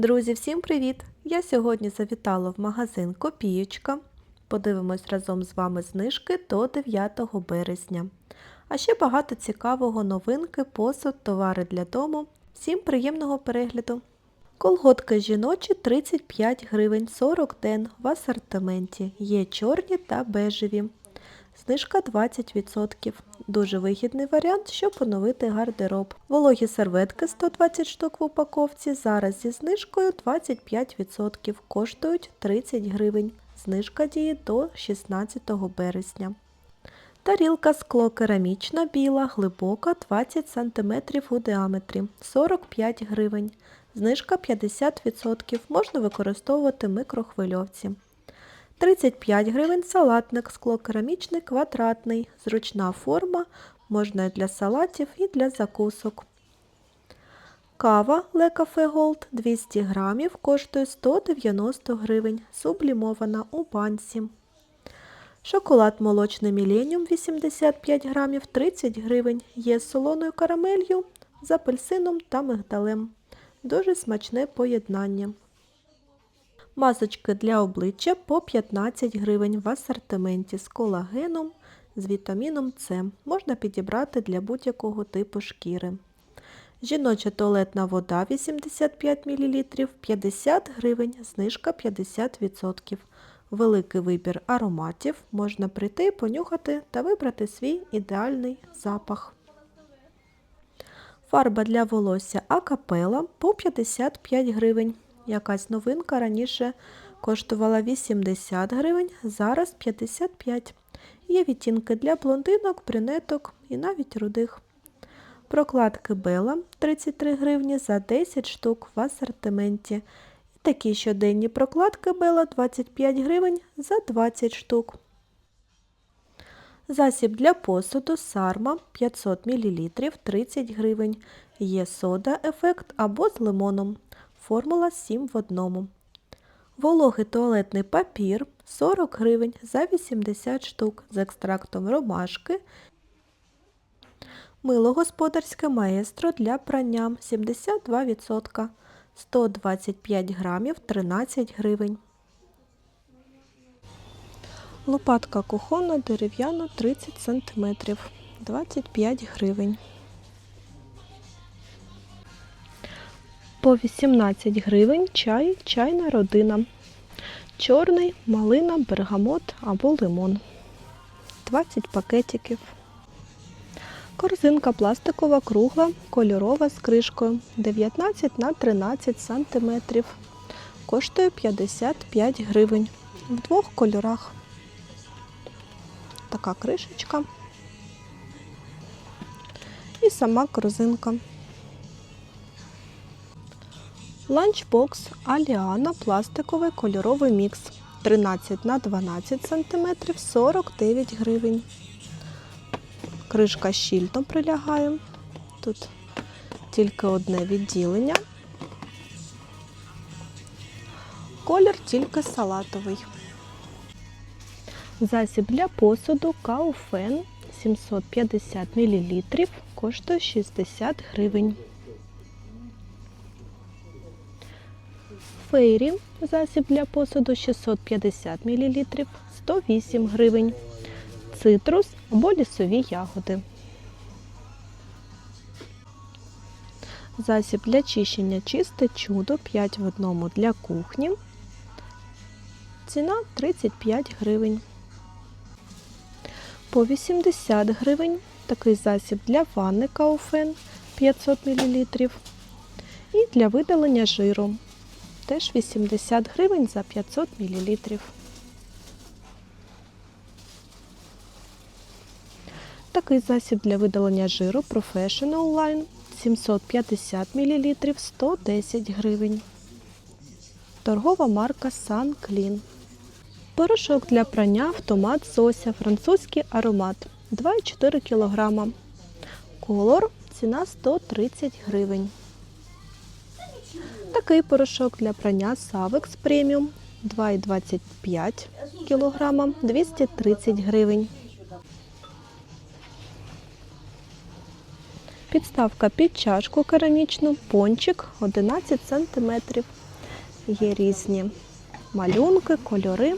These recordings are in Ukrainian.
Друзі, всім привіт! Я сьогодні завітала в магазин Копієчка. Подивимось разом з вами знижки до 9 березня. А ще багато цікавого новинки, посуд, товари для дому. Всім приємного перегляду! Колготки жіночі 35 гривень 40 ден в асортименті. Є чорні та бежеві. Знижка 20%. Дуже вигідний варіант, щоб оновити гардероб. Вологі серветки 120 штук в упаковці. Зараз зі знижкою 25%. Коштують 30 гривень. Знижка діє до 16 березня. Тарілка скло керамічна біла, глибока 20 см у діаметрі 45 гривень. Знижка 50%. Можна використовувати микрохвильовці. 35 гривень салатник склокерамічний квадратний. Зручна форма, можна і для салатів, і для закусок. Кава Le Cafe Gold 200 грамів коштує 190 гривень. Сублімована у банці. Шоколад молочний Міленіум 85 грамів 30 гривень. Є з солоною карамелью, з апельсином та мигдалем. Дуже смачне поєднання. Масочки для обличчя по 15 гривень в асортименті з колагеном, з вітаміном С. Можна підібрати для будь-якого типу шкіри. Жіноча туалетна вода 85 мл 50 гривень, знижка 50%. Великий вибір ароматів. Можна прийти, понюхати та вибрати свій ідеальний запах. Фарба для волосся Акапела по 55 гривень. Якась новинка раніше коштувала 80 гривень, зараз 55. Є відтінки для блондинок, брюнеток і навіть рудих. Прокладки Бела 33 гривні за 10 штук в асортименті. І такі щоденні прокладки Бела 25 гривень за 20 штук. Засіб для посуду Сарма 500 мл 30 гривень. Є сода ефект або з лимоном. Формула 7 в одному. Вологий туалетний папір 40 гривень за 80 штук з екстрактом ромашки. Мило господарське маестро для прання 72%. 125 грамів 13 гривень. Лопатка кухонна дерев'яна 30 см 25 гривень. По 18 гривень чай, чайна родина. Чорний, малина, бергамот або лимон. 20 пакетиків. Корзинка пластикова кругла, кольорова з кришкою 19 на 13 см. Коштує 55 гривень. В двох кольорах. Така кришечка. І сама корзинка. Ланчбокс Аліана пластиковий кольоровий мікс 13 на 12 см 49 гривень. Кришка щільно прилягає. Тут тільки одне відділення. Колір тільки салатовий. Засіб для посуду Кауфен 750 мл коштує 60 гривень. Фейрі засіб для посуду 650 мл 108 гривень. Цитрус або лісові ягоди. Засіб для чищення чисте чудо 5 в одному для кухні. Ціна 35 гривень. По 80 гривень такий засіб для ванни Кауфен 500 мл. І для видалення жиру теж 80 гривень за 500 мл. Такий засіб для видалення жиру Professional Line 750 мл 110 гривень. Торгова марка Sun Clean. Порошок для прання автомат Сося, французький аромат 2,4 кг. Колор ціна 130 гривень. Такий порошок для прання Savex Premium 2,25 кг 230 гривень. Підставка під чашку керамічну, пончик 11 см Є різні малюнки, кольори,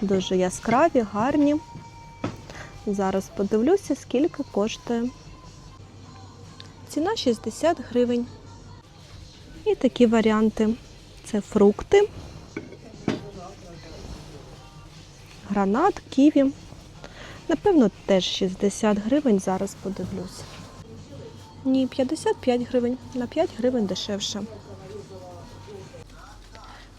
дуже яскраві, гарні. Зараз подивлюся, скільки коштує. Ціна 60 гривень. І такі варіанти. Це фрукти, гранат, ківі. Напевно, теж 60 гривень, зараз подивлюсь. Ні, 55 гривень, на 5 гривень дешевше.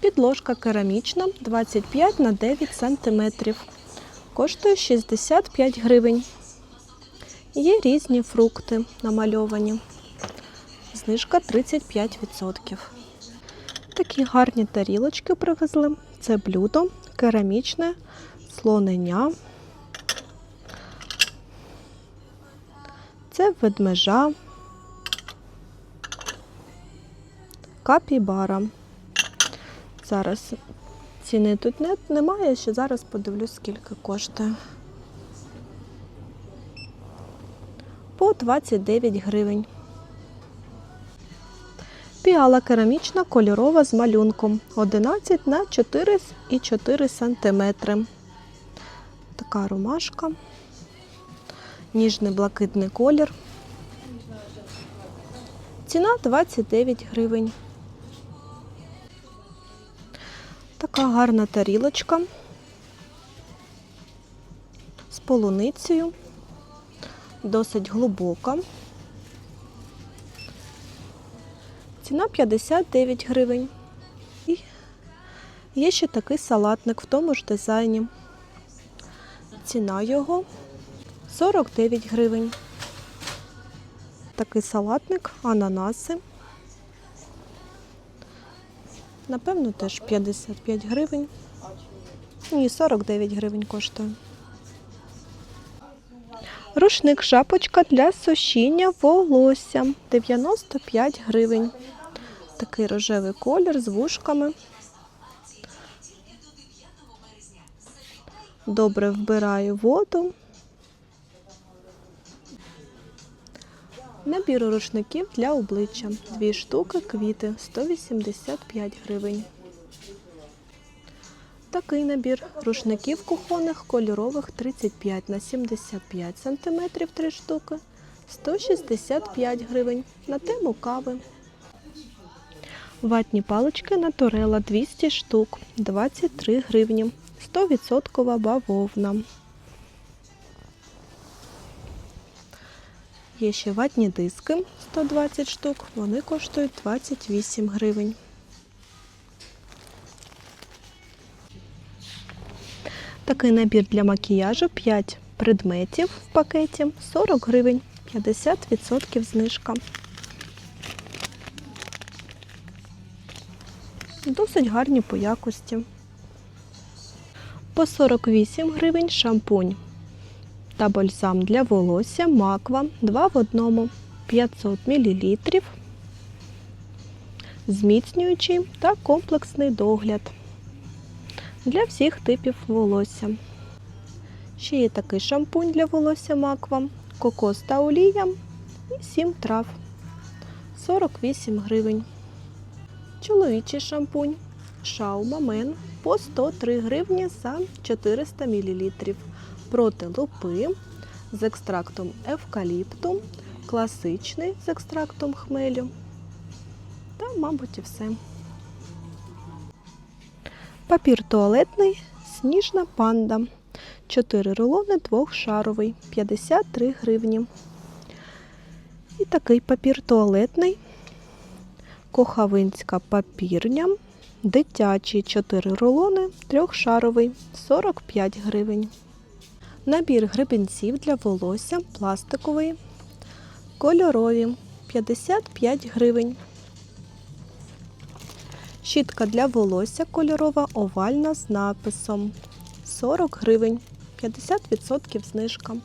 Підложка керамічна 25 на 9 сантиметрів. Коштує 65 гривень. Є різні фрукти намальовані. Знижка 35%. Такі гарні тарілочки привезли. Це блюдо керамічне, слонення. Це ведмежа, капібара. Зараз ціни тут не, немає, ще зараз подивлюсь, скільки коштує. По 29 гривень. Піала керамічна кольорова з малюнком 11 на 4,4 см. Така ромашка. Ніжний блакитний колір. Ціна 29 гривень. Така гарна тарілочка з полуницею, досить глибока. Ціна 59 гривень. І є ще такий салатник в тому ж дизайні. Ціна його 49 гривень. Такий салатник, ананаси. Напевно, теж 55 гривень. Ні, 49 гривень коштує. Рушник шапочка для сушіння волосся 95 гривень. Такий рожевий колір з вушками. Добре вбирає воду. Набір рушників для обличчя. Дві штуки квіти 185 гривень. Такий набір рушників кухонних кольорових 35 на 75 см 3 штуки 165 гривень на тему кави. Ватні палички Натурела 200 штук 23 гривні. 100% бавовна. Є ще ватні диски 120 штук, вони коштують 28 гривень. Такий набір для макіяжу 5 предметів в пакеті 40 гривень, 50% знижка. Досить гарні по якості. По 48 гривень шампунь та бальзам для волосся Маква 2 в одному 500 мл. Зміцнюючий та комплексний догляд для всіх типів волосся. Ще є такий шампунь для волосся Маква, кокос та олія і 7 трав 48 гривень. Чоловічий шампунь Шаума Мен по 103 гривні за 400 мл. Проти лупи з екстрактом евкаліпту, класичний з екстрактом хмелю. Та, мабуть, і все. Папір туалетний Сніжна панда. 4 рулони двохшаровий 53 гривні. І такий папір туалетний. Кохавинська папірня. Дитячий 4 рулони трьохшаровий 45 гривень. Набір гребінців для волосся пластиковий. Кольорові 55 гривень. Щітка для волосся кольорова овальна з написом 40 гривень, 50% знижка.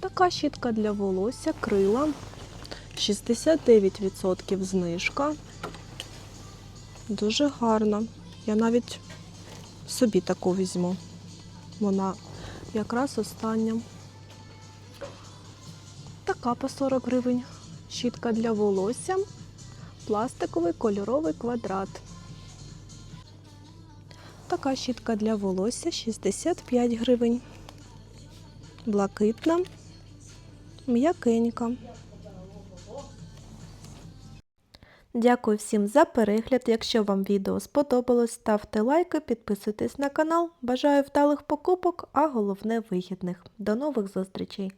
Така щітка для волосся крила 69% знижка. Дуже гарна. Я навіть собі таку візьму. Вона якраз остання. Така по 40 гривень. Щітка для волосся пластиковий кольоровий квадрат. Така щітка для волосся 65 гривень. Блакитна, м'якенька. Дякую всім за перегляд. Якщо вам відео сподобалось, ставте лайки, підписуйтесь на канал. Бажаю вдалих покупок, а головне вигідних. До нових зустрічей!